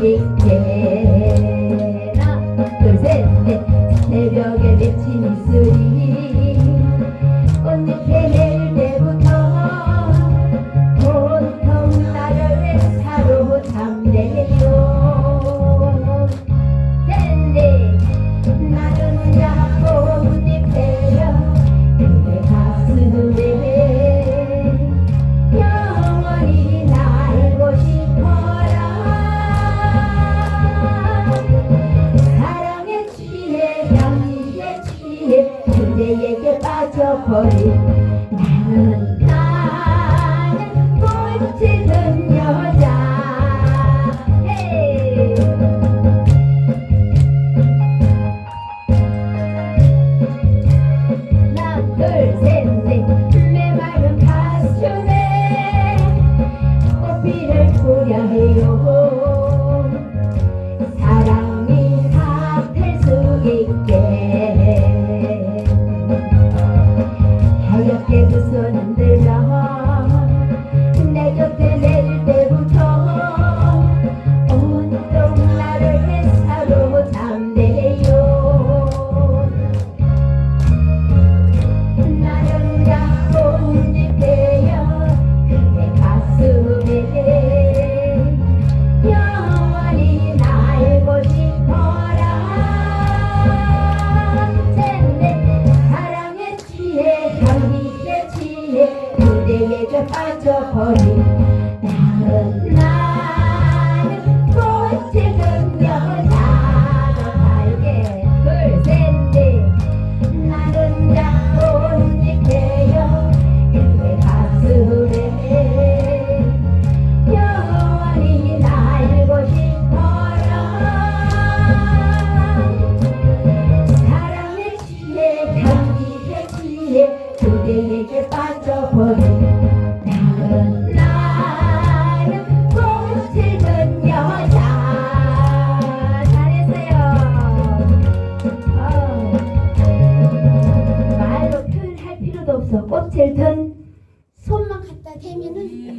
네, 네, 네. 핑계라 둘셋넷. 새벽에 맺힌 입술이 꽃잎에 내 잊혀버린 나는 나는 부르짖는 여자. 헤이. 하나 둘셋넷내 맑은 가슴에 꽃비를 뿌려해요. 사랑이 사필 수 있게. 빠져버린 나는 꽃을 그녀 나도 달게 둘셋넷 나는 자꾸 움직여요 그대 가슴에 영원히 날고 싶어라 사랑에 취해 향기에 취해 그대에게 빠져버린 꽃을 든 손만 갖다 대면은